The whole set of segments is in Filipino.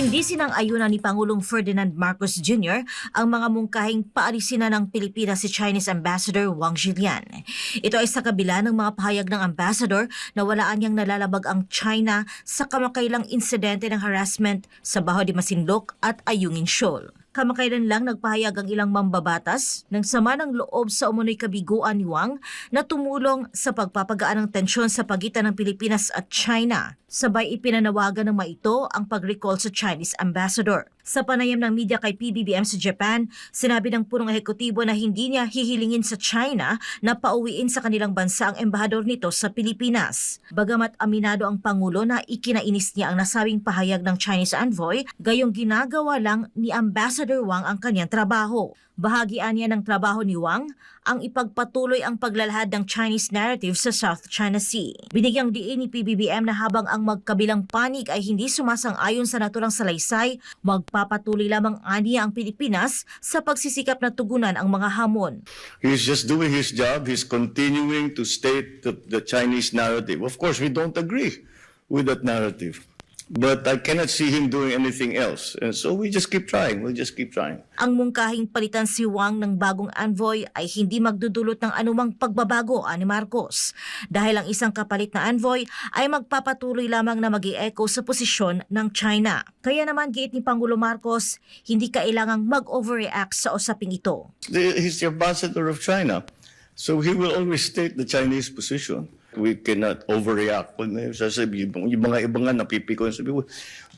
Hindi sinang-ayunan ni Pangulong Ferdinand Marcos Jr. ang mga mungkahing paalisin na ng Pilipinas si Chinese Ambassador Wang Jilian. Ito ay sa kabila ng mga pahayag ng ambassador na walaan niyang nalalabag ang China sa kamakailang insidente ng harassment sa Baho de Masinloc at Ayungin Shoal. Kamakailan lang nagpahayag ang ilang mambabatas ng sama ng loob sa umunoy kabiguan ni Wang na tumulong sa pagpapagaan ng tensyon sa pagitan ng Pilipinas at China. Sabay ipinanawagan ng maito ang pag-recall sa Chinese ambassador. Sa panayam ng media kay PBBM sa Japan, sinabi ng punong ehekutibo na hindi niya hihilingin sa China na pauwiin sa kanilang bansa ang embahador nito sa Pilipinas. Bagamat aminado ang Pangulo na ikinainis niya ang nasabing pahayag ng Chinese envoy, gayong ginagawa lang ni Ambassador Wang ang kanyang trabaho. Bahagian niya ng trabaho ni Wang ang ipagpatuloy ang paglalahad ng Chinese narrative sa South China Sea. Binigyang diin ni PBBM na habang ang magkabilang panig ay hindi sumasang-ayon sa naturang salaysay, magpapatuloy lamang aniya ang Pilipinas sa pagsisikap na tugunan ang mga hamon. He's just doing his job. He's continuing to state the, the Chinese narrative. Of course, we don't agree with that narrative. But I cannot see him doing anything else. And so we just keep trying. We'll just keep trying. Ang mungkahing palitan si Wang ng bagong envoy ay hindi magdudulot ng anumang pagbabago ani Marcos dahil ang isang kapalit na envoy ay magpapatuloy lamang na mag echo sa posisyon ng China. Kaya naman giit ni Pangulo Marcos, hindi kailangang mag-overreact sa usaping ito. He's the ambassador of China. So he will always state the Chinese position. We cannot overreact. Sasabi, yung yung mga iba nga napipiko, sabi ko,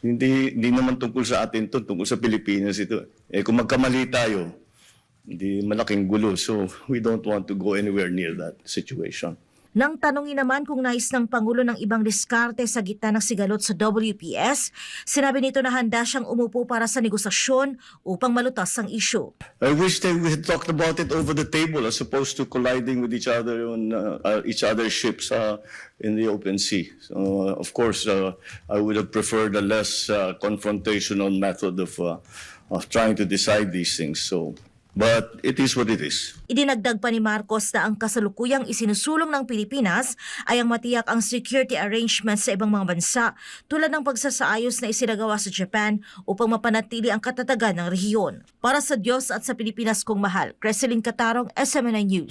hindi, hindi naman tungkol sa atin to, tungkol sa Pilipinas ito. Eh kung magkamali tayo, hindi malaking gulo. So we don't want to go anywhere near that situation. Nang tanongin naman kung nais ng Pangulo ng ibang diskarte sa gitna ng sigalot sa WPS, sinabi nito na handa siyang umupo para sa negosasyon upang malutas ang isyu. I wish that we had talked about it over the table as opposed to colliding with each other on uh, uh, each other's ships uh, in the open sea. So, uh, of course, uh, I would have preferred a less uh, confrontational method of uh, of trying to decide these things. So, but it is what it is. Idinagdag pa ni Marcos na ang kasalukuyang isinusulong ng Pilipinas ay ang matiyak ang security arrangements sa ibang mga bansa tulad ng pagsasaayos na isinagawa sa Japan upang mapanatili ang katatagan ng rehiyon. Para sa Diyos at sa Pilipinas kong mahal, Creseline Katarong, SMNI News.